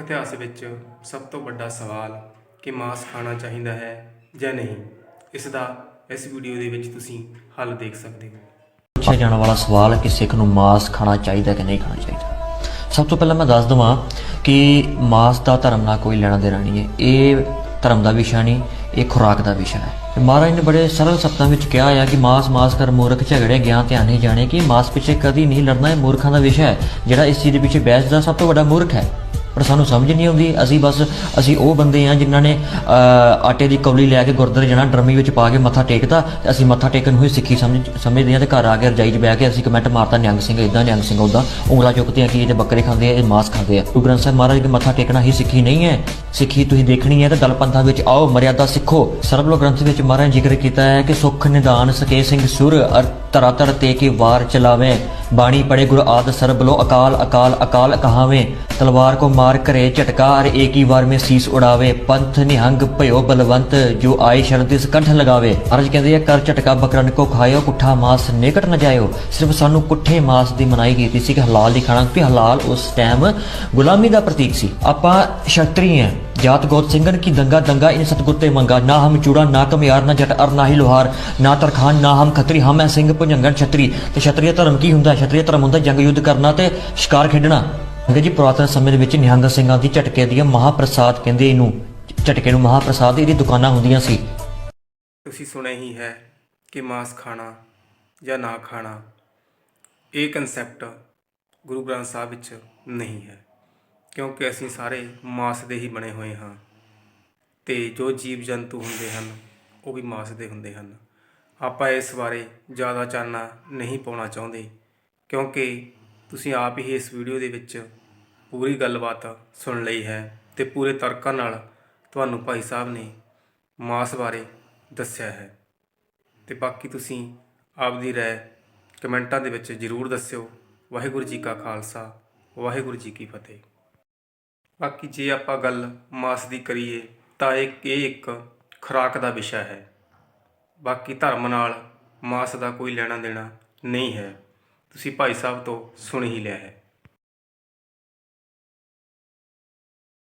ਇਤਿਹਾਸ ਵਿੱਚ ਸਭ ਤੋਂ ਵੱਡਾ ਸਵਾਲ ਕਿ ਮਾंस ਖਾਣਾ ਚਾਹੀਦਾ ਹੈ ਜਾਂ ਨਹੀਂ, ਇਸ ਦਾ ਇਸ ਵੀਡੀਓ ਦੇ ਵਿੱਚ ਤੁਸੀਂ ਹੱਲ ਦੇਖ ਸਕਦੇ ਹੋ। ਪੁੱਛਿਆ ਜਾਣ ਵਾਲਾ ਸਵਾਲ ਹੈ ਕਿ ਸਿੱਖ ਨੂੰ ਮਾਸ ਖਾਣਾ ਚਾਹੀਦਾ ਕਿ ਨਹੀਂ ਖਾਣਾ ਚਾਹੀਦਾ। ਸਭ ਤੋਂ ਪਹਿਲਾਂ ਮੈਂ ਦੱਸ ਦਵਾਂ ਕਿ ਮਾਸ ਦਾ ਧਰਮ ਨਾਲ ਕੋਈ ਲੈਣਾ ਦੇਣਾ ਨਹੀਂ ਹੈ। ਇਹ ਧਰਮ ਦਾ ਵਿਸ਼ਾ ਨਹੀਂ, ਇਹ ਖੁਰਾਕ ਦਾ ਵਿਸ਼ਾ ਹੈ। ਤੇ ਮਹਾਰਾਜ ਨੇ ਬੜੇ ਸਰਲ ਸ਼ਬਦਾਂ ਵਿੱਚ ਕਿਹਾ ਹੈ ਕਿ ਮਾਸ ਮਾਸ ਕਰ ਮੂਰਖ ਝਗੜੇ ਗਿਆ ਧਿਆਨ ਨਹੀਂ ਜਾਣੇ, ਕਿ ਮਾਸ ਪਿੱਛੇ ਕਦੀ ਨਹੀਂ ਲੜਨਾ, ਇਹ ਮੂਰਖਾਂ ਦਾ ਵਿਸ਼ਾ ਹੈ, ਜਿਹੜਾ ਇਸ ਚੀਜ਼ ਦੇ ਪਿੱਛੇ ਬਹਿਸਦਾ ਸਭ ਤੋਂ ਵੱਡਾ ਮੂਰਖ ਹੈ। ਪਰ ਸਾਨੂੰ ਸਮਝ ਨਹੀਂ ਆਉਂਦੀ। ਅਸੀਂ ਬਸ, ਅਸੀਂ ਉਹ ਬੰਦੇ ਆ ਜਿਨ੍ਹਾਂ ਨੇ ਆਟੇ ਦੀ ਕੌਲੀ ਲੈ ਕੇ ਗੁਰਦੁਆਰੇ ਜਾਣਾ, ਡਰਮੀ ਵਿੱਚ ਪਾ ਕੇ ਮੱਥਾ ਟੇਕਦਾ ਤੇ ਅਸੀਂ ਮੱਥਾ ਟੇਕਣ ਨੂੰ ਹੀ ਸਿੱਖੀ ਸਮਝ, ਸਮਝਦੇ ਆ ਤੇ ਘਰ ਆ ਕੇ ਰਜਾਈ 'ਚ ਬਹਿ ਕੇ ਅਸੀਂ ਕਮੈਂਟ ਮਾਰਤਾ, ਨਿਹੰਗ ਸਿੰਘ ਇਦਾਂ ਨਿਹੰਗ ਸਿੰਘ ਉਦਾਂ ਉਂਗਲਾ ਚੁੱਕਦੇ ਆ ਕਿ ਇਹਦੇ ਬੱਕਰੇ ਖਾਂਦੇ ਆ, ਇਹ ਮਾਸ ਖਾਂਦੇ ਆ। ਗੁਰੂ ਗ੍ਰੰਥ ਸਾਹਿਬ ਮਹਾਰਾਜ ਦੇ ਮੱਥਾ ਟੇਕਣਾ ਹੀ ਸਿੱਖੀ ਨਹੀਂ ਹੈ। ਸਿੱਖੀ ਤੁਸੀਂ ਦੇਖਣੀ ਹੈ ਤੇ ਦਲ ਪੰਥਾਂ ਵਿੱਚ ਆਓ, ਮਰਿਆਦਾ ਸਿੱਖੋ। ਸਰਬਲੋ ਗ੍ਰੰਥ ਵਿੱਚ ਮਹਾਰਾਜ ਜ਼ਿਕਰ ਕੀਤਾ ਹੈ ਕਿ ਸੁਖ ਨਿਦਾਨ ਸਕੇ ਸਿੰਘ ਸੁਰ ਅਰ ਤਰਾ ਤਰ ਤੇ ਕੀ ਵਾਰ ਚਲਾਵੇਂ। ਬਾਣੀ ਪੜੇ ਗੁਰ ਆਦ ਸਰਬ ਲੋ ਅਕਾਲ ਅਕਾਲ ਅਕਾਲ ਕਹਾਵੇਂ। ਤਲਵਾਰ ਕੋ ਮਾਰ ਕਰੇ ਝਟਕਾ ਅਰ ਏਕ ਵਾਰ ਮੇ ਸੀਸ ਉਡਾਵੇ। ਪੰਥ ਨਿਹੰਗ ਭਇਓ ਬਲਵੰਤ, ਜੋ ਆਏ ਸ਼ਰਦ ਇਸ ਕੰਠ ਲਗਾਵੇ। ਅਰਜ ਕਹਿੰਦੇ ਆ, ਕਰ ਝਟਕਾ ਬਕਰਨ ਕੋ ਖਾਇਓ, ਕੁੱਠਾ ਮਾਸ ਨਿਕਟ ਨਾ ਜਾਇਓ। ਸਿਰਫ ਸਾਨੂੰ ਕੁੱਠੇ ਮਾਸ ਦੀ ਮਨਾਈ ਕੀਤੀ ਸੀ ਕਿ ਹਲਾਲ ਦੀ ਖਾਣਾ ਕਿ ਹਲਾਲ ਉਸ ਟਾਈਮ ਗੁਲਾਮੀ ਦਾ ਪ੍ਰਤੀਕ ਸੀ। ਆਪਾਂ ਸ਼ਸਤਰੀ ਹਾਂ। ਜਾਤ ਗੋਤ ਸਿੰਘਨ ਕੀ ਦੰਗਾ ਦੰਗਾ ਇਨ ਸਤਗੁਰ ਤੇ ਮੰਗਾ। ਨਾ ਹਮ ਚੂੜਾ, ਨਾ ਕਮਿਆਰ ਨਾ ਜਟ ਅਰ ਨਾ ਹੀ ਲੋਹਾਰ। ਤਰਖਾਨ, ਨਾ ਹਮ ਖੱਤਰੀ, ਹਮ ਐ ਸਿੰਘ ਭੁਜੰਗਨ ਛਤਰੀ। ਤੇ ਛਤਰੀ ਧਰਮ ਕੀ ਹੁੰਦਾ? ਛਤਰੀ ਧਰਮ ਹੁੰਦਾ ਜੰਗ ਯੁੱਧ ਕਰਨਾ ਤੇ ਸ਼ਿਕਾਰ ਖੇਡਣਾ। ਕਹਿੰਦੇ ਜੀ ਪੁਰਾਤਨ ਸਮੇਂ ਦੇ ਵਿੱਚ ਨਿਹੰਗ ਸਿੰਘਾਂ ਦੀ ਝਟਕੇ ਦੀਆਂ ਮਹਾਪ੍ਰਸਾਦ ਕਹਿੰਦੇ ਇਹਨੂੰ, ਝਟਕੇ ਨੂੰ ਮਹਾਪ੍ਰਸਾਦ ਇਹਦੀ ਦੁਕਾਨਾਂ ਹੁੰਦੀਆਂ ਸੀ। ਤੁਸੀਂ ਸੁਣਿਆ ਹੀ ਹੈ ਕਿ ਮਾਸ ਖਾਣਾ ਜਾਂ ਨਾ ਖਾਣਾ, ਇਹ ਕਨਸੈਪਟ ਗੁਰੂ ਗ੍ਰੰਥ ਸਾਹਿਬ ਵਿੱਚ ਨਹੀਂ ਹੈ। ਕਿਉਂਕਿ ਅਸੀਂ ਸਾਰੇ ਮਾਸ ਦੇ ਹੀ ਬਣੇ ਹੋਏ ਹਾਂ। ਤੇ ਜੋ ਜੀਵ ਜੰਤੂ ਹੁੰਦੇ ਹਨ, ਉਹ ਵੀ ਮਾਸ ਦੇ ਹੁੰਦੇ ਹਨ। ਆਪਾਂ ਇਸ ਬਾਰੇ ਜ਼ਿਆਦਾ ਚਾਨਣਾ ਨਹੀਂ ਪਾਉਣਾ ਚਾਹੁੰਦੇ, ਕਿਉਂਕਿ ਤੁਸੀਂ ਆਪ ਹੀ ਇਸ ਵੀਡੀਓ ਦੇ ਵਿੱਚ ਪੂਰੀ ਗੱਲਬਾਤ ਸੁਣ ਲਈ ਹੈ ਤੇ ਪੂਰੇ ਤਰਕਾਂ ਨਾਲ ਤੁਹਾਨੂੰ ਭਾਈ ਸਾਹਿਬ ਨੇ ਮਾਸ ਬਾਰੇ ਦੱਸਿਆ ਹੈ। ਤੇ ਬਾਕੀ ਤੁਸੀਂ ਆਪ ਦੀ رائے ਕਮੈਂਟਾਂ ਦੇ ਵਿੱਚ ਜ਼ਰੂਰ ਦੱਸਿਓ। ਵਾਹਿਗੁਰੂ ਜੀ ਕਾ ਖਾਲਸਾ, ਵਾਹਿਗੁਰੂ ਜੀ ਕੀ ਫਤਿਹ। ਬਾਕੀ ਜੇ ਆਪਾਂ ਗੱਲ ਮਾਸ ਦੀ ਕਰੀਏ, ਤਾਂ ਇਹ ਇਹ ਇੱਕ ਖੁਰਾਕ ਦਾ ਵਿਸ਼ਾ ਹੈ। ਬਾਕੀ ਧਰਮ ਨਾਲ ਮਾਸ ਦਾ ਕੋਈ ਲੈਣਾ ਦੇਣਾ ਨਹੀਂ ਹੈ। ਤੁਸੀਂ ਭਾਈ ਸਾਹਿਬ ਤੋਂ ਸੁਣ ਹੀ ਲਿਆ ਹੈ।